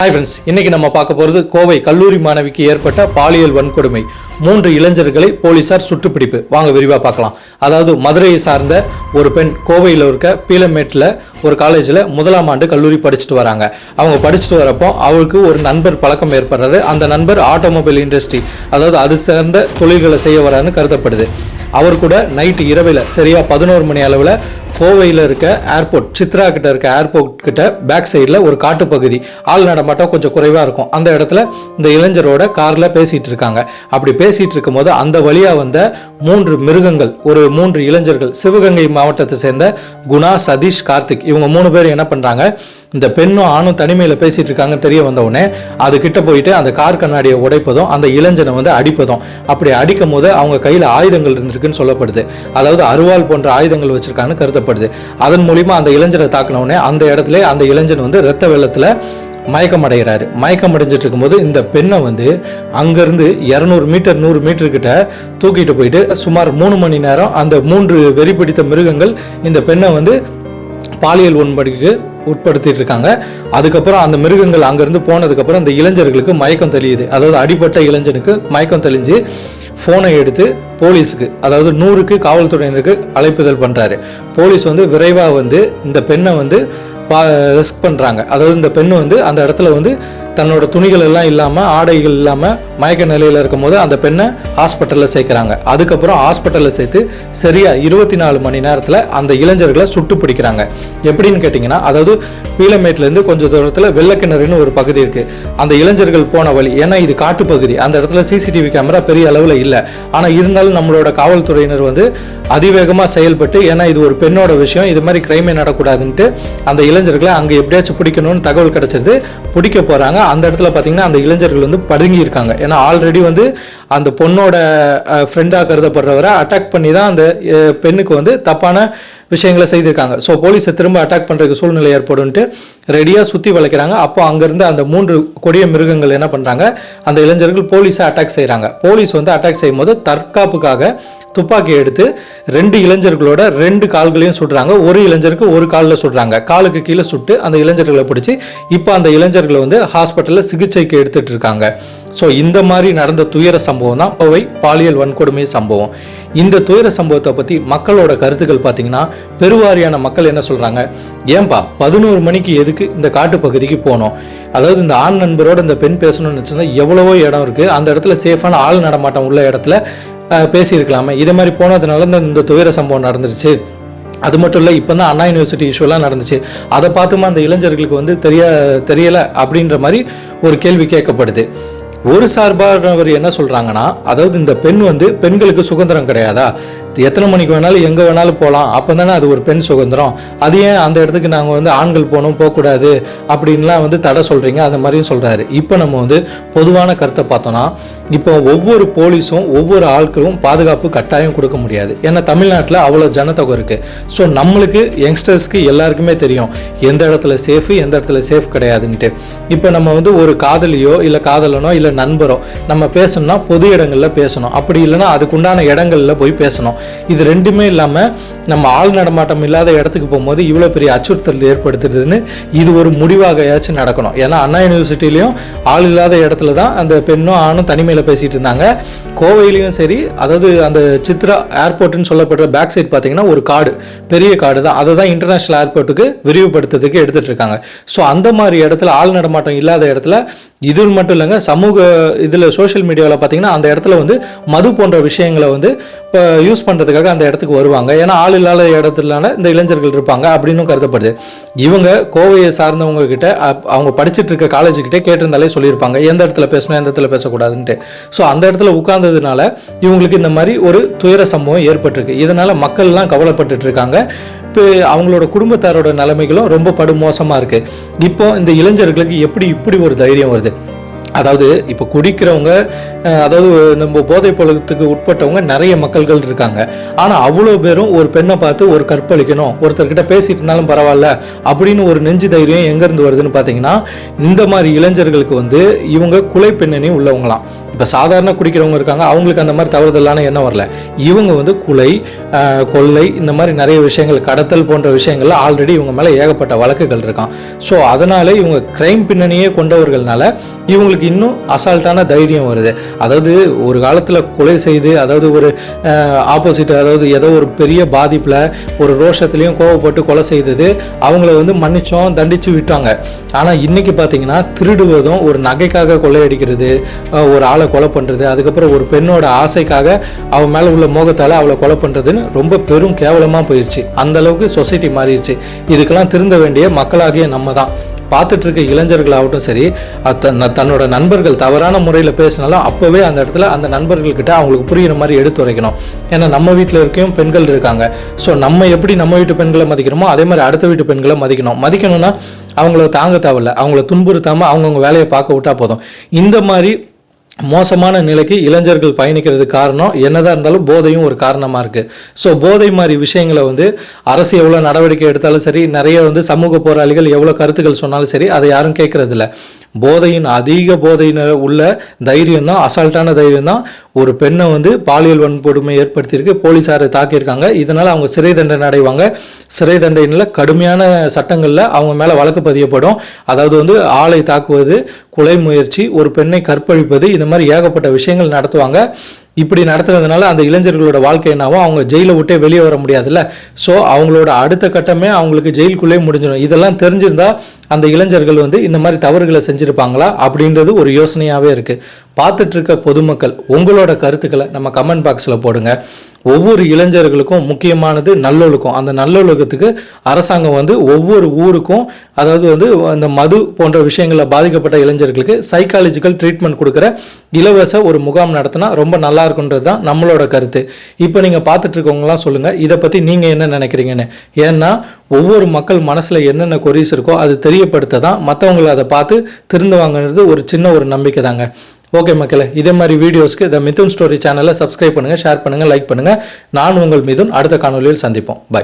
Hi friends இன்னைக்கு நம்ம பார்க்க போகிறது கோவை கல்லூரி மாணவிக்கு ஏற்பட்ட பாலியல் வன்கொடுமை. மூன்று இளைஞர்களை போலீசார் சுற்றுப்பிடிப்பு. வாங்க விரிவாக பார்க்கலாம். அதாவது மதுரையை சார்ந்த ஒரு பெண் கோவையில் இருக்க பீலமேட்டில் ஒரு காலேஜில் முதலாம் ஆண்டு கல்லூரி படிச்சுட்டு வராங்க. அவங்க படிச்சுட்டு வரப்போ அவருக்கு ஒரு நண்பர் பழக்கம் ஏற்படுறாரு. அந்த நண்பர் ஆட்டோமொபைல் இண்டஸ்ட்ரி அதாவது அது சார்ந்த தொழில்களை செய்ய வரான்னு கருதப்படுது. அவர் கூட நைட்டு இரவில் சரியாக பதினோரு மணி அளவில் கோவையில் இருக்க ஏர்போர்ட் சித்ரா கிட்ட இருக்க ஏர்போர்ட் கிட்ட பேக் சைடில் ஒரு காட்டுப்பகுதி. ஆள் நடமாட்டம் கொஞ்சம் குறைவாக இருக்கும். அந்த இடத்துல இந்த இளைஞரோட காரில் பேசிகிட்டு இருக்காங்க. அப்படி பேசிகிட்டு இருக்கும்போது அந்த வழியாக வந்த மூன்று மிருகங்கள் ஒரு மூன்று இளைஞர்கள் சிவகங்கை மாவட்டத்தை சேர்ந்த குணா சதீஷ் கார்த்திக் இவங்க மூணு பேர் என்ன பண்ணுறாங்க இந்த பெண்ணும் ஆணும் தனிமையில் பேசிகிட்டு இருக்காங்கன்னு தெரிய வந்த உடனே அது கிட்ட போயிட்டு அந்த கார் கண்ணாடியை உடைப்பதும் அந்த இளைஞனை வந்து அடிப்பதும். அப்படி அடிக்கும் போது அவங்க கையில் ஆயுதங்கள் இருந்திருக்குன்னு சொல்லப்படுது. அதாவது அருவாள் போன்ற ஆயுதங்கள் வச்சுருக்காங்கன்னு வச்சிருக்காங்கன்னு கருதப்படுது அதன் மூலிமா அந்த இளைஞரை தாக்கினவுடனே அந்த இடத்துல அந்த இளைஞன் வந்து ரத்த வெள்ளத்தில் மயக்கம் அடைகிறாரு மயக்கம் அடைஞ்சிட்டு இருக்கும்போது இந்த பெண்ணை வந்து அங்கேருந்து இரநூறு மீட்டர் நூறு மீட்டர்கிட்ட தூக்கிட்டு போயிட்டு சுமார் மூணு மணி நேரம் அந்த மூன்று வெறி பிடித்த மிருகங்கள் இந்த பெண்ணை வந்து பாலியல் உண்படிக்கு உட்படுத்திட்டு இருக்காங்க அதுக்கப்புறம் அந்த மிருகங்கள் அங்கேருந்து போனதுக்கப்புறம் இந்த இளைஞர்களுக்கு மயக்கம் தெளியுது. அதாவது அடிபட்ட இளைஞனுக்கு மயக்கம் தெளிஞ்சு ஃபோனை எடுத்து போலீஸுக்கு அதாவது நூறுக்கு காவல்துறையினருக்கு அழைப்புதல் பண்ணுறாரு போலீஸ் வந்து விரைவாக வந்து இந்த பெண்ணை வந்து பா ரெஸ்க் பண்ணுறாங்க அதாவது இந்த பெண் வந்து அந்த இடத்துல வந்து தன்னோட துணிகள் எல்லாம் இல்லாமல் ஆடைகள் இல்லாமல் மயக்க நிலையில் இருக்கும் போது அந்த பெண்ணை ஹாஸ்பிட்டலில் சேர்க்குறாங்க. அதுக்கப்புறம் ஹாஸ்பிட்டலில் சேர்த்து சரியாக இருபத்தி நாலு மணி நேரத்தில் அந்த இளைஞர்களை சுட்டு பிடிக்கிறாங்க. எப்படின்னு கேட்டிங்கன்னா அதாவது பீலமேட்லேருந்து கொஞ்சம் தூரத்தில் வெள்ளக்கிணறுன்னு ஒரு பகுதி இருக்குது அந்த இளைஞர்கள் போன வழி ஏன்னா இது காட்டுப்பகுதி அந்த இடத்துல சிசிடிவி கேமரா பெரிய அளவில் இல்லை. ஆனால் இருந்தாலும் நம்மளோட காவல்துறையினர் வந்து அதிவேகமாக செயல்பட்டு ஏன்னா இது ஒரு பெண்ணோட விஷயம் இது மாதிரி கிரைமே நடக்கூடாதுன்ட்டு அந்த இளைஞர்களை அங்கே எப்படியாச்சும் பிடிக்கணும்னு தகவல் கிடைச்சது பிடிக்க போகிறாங்க அந்த இடத்துல பார்த்தீங்கன்னா அந்த இளைஞர்கள் வந்து பதுங்கி இருக்காங்க ஏன்னா ஆல்ரெடி வந்து அந்த பொண்ணோட ஃப்ரெண்டாக கருதப்படுறவரை அட்டாக் பண்ணி தான் அந்த பெண்ணுக்கு வந்து தப்பான விஷயங்களை செய்திருக்காங்க. ஸோ போலீஸை திரும்ப அட்டாக் பண்ணுறதுக்கு சூழ்நிலை ஏற்படும்ட்டு ரெடியாக சுற்றி வளைக்கிறாங்க. அப்போ அங்கேருந்து அந்த மூன்று கொடிய மிருகங்கள் என்ன பண்ணுறாங்க அந்த இளைஞர்கள் போலீஸை அட்டாக் செய்கிறாங்க போலீஸ் வந்து அட்டாக் செய்யும்போது தற்காப்புக்காக துப்பாக்கி எடுத்து ரெண்டு இளைஞர்களோட ரெண்டு கால்களையும் சுடுறாங்க. ஒரு இளைஞருக்கு ஒரு காலில் சுடுறாங்க. காலுக்கு கீழே சுட்டு அந்த இளைஞர்களை பிடிச்சி இப்போ அந்த இளைஞர்களை வந்து ஹாஸ்பிட்டலில் சிகிச்சைக்கு எடுத்துட்டு இருக்காங்க. ஸோ இந்த மாதிரி நடந்த துயர சம்பவம் தான் கோவை பாலியல் வன்கொடுமை சம்பவம். இந்த துயர சம்பவத்தை பற்றி மக்களோட கருத்துக்கள் பார்த்தீங்கன்னா பெருவாரியான மக்கள் என்ன சொல்கிறாங்க ஏன்பா பதினோரு மணிக்கு எதுக்கு இந்த காட்டுப்பகுதிக்கு போனோம்? அதாவது இந்த ஆண் நண்பரோட இந்த பெண் பேசணும்னு நினச்சிருந்தா எவ்வளவோ இடம் இருக்குது அந்த இடத்துல சேஃபான ஆள் நடமாட்டம் உள்ள இடத்துல பேசியிருக்கலாமே. இதே மாதிரி போனதுனால தான் இந்த துயர சம்பவம் நடந்துருச்சு. அது மட்டும் இல்லை இப்போ தான் அண்ணா யூனிவர்சிட்டி இஷ்யூலாம் நடந்துச்சு. அதை பார்த்துமா அந்த இளைஞர்களுக்கு வந்து தெரிய தெரியலை அப்படின்ற மாதிரி ஒரு கேள்வி கேட்கப்படுது. ஒரு சார்பானவர் என்ன சொல்றாங்கன்னா அதாவது இந்த பெண் வந்து பெண்களுக்கு சுதந்திரம் கிடையாதா? எத்தனை மணிக்கு வேணாலும் எங்கே வேணாலும் போகலாம் அப்போ தானே அது ஒரு பெண் சுதந்திரம். அது ஏன் அந்த இடத்துக்கு நாங்கள் வந்து ஆண்கள் போகணும் போகக்கூடாது அப்படின்லாம் வந்து தடை சொல்கிறீங்க அந்த மாதிரியும் சொல்கிறாரு இப்போ நம்ம வந்து பொதுவான கருத்தை பார்த்தோன்னா இப்போ ஒவ்வொரு போலீஸும் ஒவ்வொரு ஆட்களும் பாதுகாப்பு கட்டாயம் கொடுக்க முடியாது. ஏன்னா தமிழ்நாட்டில் அவ்வளோ ஜனத்தொகை இருக்குது ஸோ நம்மளுக்கு யங்ஸ்டர்ஸ்க்கு எல்லாருக்குமே தெரியும். எந்த இடத்துல சேஃபு எந்த இடத்துல சேஃப் கிடையாதுன்ட்டு. இப்போ நம்ம வந்து ஒரு காதலியோ இல்லை காதலனோ இல்லை நண்பரோ நம்ம பேசணும்னா பொது இடங்களில் பேசணும். அப்படி இல்லைன்னா அதுக்குண்டான இடங்களில் போய் பேசணும். இது ரெண்டுமே இல்லாமல் நம்ம ஆள் நடமாட்டம் இல்லாத இடத்துக்கு போகும்போது இவ்வளோ பெரிய அச்சுறுத்தல் ஏற்படுத்துறதுன்னு இது ஒரு முடிவாகையாச்சும் நடக்கணும். ஏன்னா அண்ணா யூனிவர்சிட்டிலையும் ஆள் இல்லாத இடத்துல தான் அந்த பெண்ணும் ஆணும் தனிமையில் பேசிகிட்டு இருந்தாங்க. கோவையிலையும் சரி அதாவது அந்த சித்ரா ஏர்போர்ட்னு சொல்லப்படுற பேக் சைட் பார்த்தீங்கன்னா ஒரு காடு பெரிய காடு தான். அதை தான் இன்டர்நேஷ்னல் ஏர்போர்ட்டுக்கு விரிவுபடுத்துறதுக்கு எடுத்துகிட்டு இருக்காங்க. ஸோ அந்த மாதிரி இடத்துல ஆள் நடமாட்டம் இல்லாத இடத்துல இது மட்டும் இல்லைங்க சமூக இதில் சோஷியல் மீடியாவில் பார்த்தீங்கன்னா அந்த இடத்துல வந்து மது போன்ற விஷயங்களை வந்து இப்போ யூஸ் பண்ணுறதுக்காக அந்த இடத்துக்கு வருவாங்க. ஏன்னா ஆள் இல்லாத இடத்துலான இந்த இளைஞர்கள் இருப்பாங்க அப்படின்னு கருதப்படுது. இவங்க கோவையை சார்ந்தவங்க கிட்ட அவங்க படிச்சுட்டு இருக்க காலேஜ் கிட்டே கேட்டிருந்தாலே சொல்லியிருப்பாங்க. எந்த இடத்துல பேசணும் எந்த இடத்துல பேசக்கூடாதுன்ட்டு. ஸோ அந்த இடத்துல உட்கார்ந்ததுனால இவங்களுக்கு இந்த மாதிரி ஒரு துயர சம்பவம் ஏற்பட்டிருக்கு. இதனால் மக்கள்லாம் கவலைப்பட்டுட்டு இருக்காங்க. இப்போ அவங்களோட குடும்பத்தாரோட நிலைமைகளும் ரொம்ப படுமோசமாக இருக்குது இப்போ இந்த இளைஞர்களுக்கு எப்படி இப்படி ஒரு தைரியம் வருது? அதாவது இப்போ குடிக்கிறவங்க அதாவது நம்ம போதைப் பழக்கத்துக்கு உட்பட்டவங்க நிறைய மக்கள்கள் இருக்காங்க. ஆனால் அவ்வளோ பேரும் ஒரு பெண்ணை பார்த்து ஒரு கற்பழிக்கணும் ஒருத்தர்கிட்ட பேசிட்டு இருந்தாலும் பரவாயில்ல அப்படின்னு ஒரு நெஞ்சு தைரியம் எங்கேருந்து வருதுன்னு பார்த்தீங்கன்னா இந்த மாதிரி இளைஞர்களுக்கு வந்து இவங்க குலை பின்னணி உள்ளவங்களாம். இப்போ சாதாரண குடிக்கிறவங்க இருக்காங்க அவங்களுக்கு அந்த மாதிரி தவறுதலான எண்ணம் வரல. இவங்க வந்து குலை கொள்ளை இந்த மாதிரி நிறைய விஷயங்கள் கடத்தல் போன்ற விஷயங்கள்ல ஆல்ரெடி இவங்க மேலே ஏகப்பட்ட வழக்குகள் இருக்கான் ஸோ அதனால இவங்க கிரைம் பின்னணியே கொண்டவர்கள்னால இவங்களுக்கு இன்னும் அசால்ட்டான தைரியம் வருது. அதாவது ஒரு காலத்தில் கொலை செய்து அதாவது ஒரு ஆப்போசிட் அதாவது ஏதோ ஒரு பெரிய பாதிப்பில் ஒரு ரோஷத்துலேயும் கோவப்பட்டு கொலை செய்தது அவங்கள வந்து மன்னிச்சோம் தண்டித்து விட்டாங்க. ஆனால் இன்றைக்கி பார்த்தீங்கன்னா திருடுவதும் ஒரு நகைக்காக கொள்ளையடிக்கிறது ஒரு ஆளை கொலை பண்ணுறது அதுக்கப்புறம் ஒரு பெண்ணோட ஆசைக்காக அவன் மேலே உள்ள மோகத்தால் அவளை கொலை பண்ணுறதுன்னு ரொம்ப பெரும் கேவலமாக போயிடுச்சு அந்தளவுக்கு சொசைட்டி மாறிடுச்சு இதுக்கெல்லாம் திருந்த வேண்டிய மக்களாகிய நம்ம தான் பார்த்துட்டு இருக்க இளைஞர்களாகட்டும் சரி தன்னோட நண்பர்கள் தவறான முறையில் பேசினாலும் அப்போவே அந்த இடத்துல அந்த நண்பர்கள்கிட்ட அவங்களுக்கு புரியிற மாதிரி எடுத்துரைக்கணும் ஏன்னா நம்ம வீட்டில் இருக்கையும் பெண்கள் இருக்காங்க. ஸோ நம்ம எப்படி நம்ம வீட்டு பெண்களை மதிக்கிறோமோ அதே மாதிரி அடுத்த வீட்டு பெண்களை மதிக்கணும். மதிக்கணும்னா அவங்கள தாங்க தேவையில்ல. அவங்கள துன்புறுத்தாமல் அவங்கவுங்க வேலையை பார்க்க விட்டா போதும். இந்த மாதிரி மோசமான நிலைக்கு இளைஞர்கள் பயணிக்கிறது காரணம் என்னதான் இருந்தாலும் போதையும் ஒரு காரணமாக இருக்குது ஸோ போதை மாதிரி விஷயங்களை வந்து அரசு எவ்வளோ நடவடிக்கை எடுத்தாலும் சரி நிறைய வந்து சமூக போராளிகள் எவ்வளோ கருத்துக்கள் சொன்னாலும் சரி அதை யாரும் கேட்கறதில்ல. போதையின் அதிக போதையின் உள்ள தைரியம் தான் அசால்ட்டான தைரியம் தான் ஒரு பெண்ணை வந்து பாலியல் வன்கொடுமை ஏற்படுத்தியிருக்கு போலீஸாரை தாக்கியிருக்காங்க. இதனால் அவங்க சிறை தண்டனை அடைவாங்க. சிறை தண்டனையில் கடுமையான சட்டங்களில் அவங்க மேலே வழக்கு பதியப்படும். அதாவது வந்து ஆளை தாக்குவது கொலை முயற்சி ஒரு பெண்ணை கற்பழிப்பது இந்த மாதிரி ஏகப்பட்ட விஷயங்கள் நடத்துவாங்க. இப்படி நடத்துறதுனால அந்த இளைஞர்களோட வாழ்க்கை என்னவோ அவங்க ஜெயிலை விட்டே வெளியே வர முடியாதுல்ல. ஸோ அவங்களோட அடுத்த கட்டமே அவங்களுக்கு ஜெயிலுக்குள்ளே முடிஞ்சிடும். இதெல்லாம் தெரிஞ்சிருந்தா அந்த இளைஞர்கள் வந்து இந்த மாதிரி தவறுகளை செஞ்சுருப்பாங்களா அப்படின்றது ஒரு யோசனையாகவே இருக்குது பார்த்துட்ருக்க பொதுமக்கள் உங்களோட கருத்துக்களை நம்ம கமெண்ட் பாக்ஸில் போடுங்க. ஒவ்வொரு இளைஞர்களுக்கும் முக்கியமானது நல்லொழுக்கம். அந்த நல்லொழுக்கத்துக்கு அரசாங்கம் வந்து ஒவ்வொரு ஊருக்கும் அதாவது வந்து அந்த மது போன்ற விஷயங்களில் பாதிக்கப்பட்ட இளைஞர்களுக்கு சைக்காலஜிக்கல் ட்ரீட்மெண்ட் கொடுக்குற இலவச ஒரு முகாம் நடத்தினா ரொம்ப நல்லா இருக்குன்றது தான் நம்மளோட கருத்து. இப்போ நீங்கள் பார்த்துட்டு இருக்கவங்களாம் சொல்லுங்கள் இதை பற்றி நீங்கள் என்ன நினைக்கிறீங்கன்னு? ஏன்னா ஒவ்வொரு மக்கள் மனசில் என்னென்ன கொரிஸ் இருக்கோ அது தெரியப்படுத்த தான் மற்றவங்களை அதை பார்த்து திருந்துவாங்கன்றது ஒரு சின்ன ஒரு நம்பிக்கை தாங்க ஓகே மக்களே இதே மாதிரி வீடியோஸ்க்கு த மிதுன் ஸ்டோரி சேனலை சப்ஸ்கிரைப் பண்ணுங்கள் ஷேர் பண்ணுங்கள் லைக் பண்ணுங்கள் நான் உங்கள் மிதுன். அடுத்த காணொலியில் சந்திப்போம். பை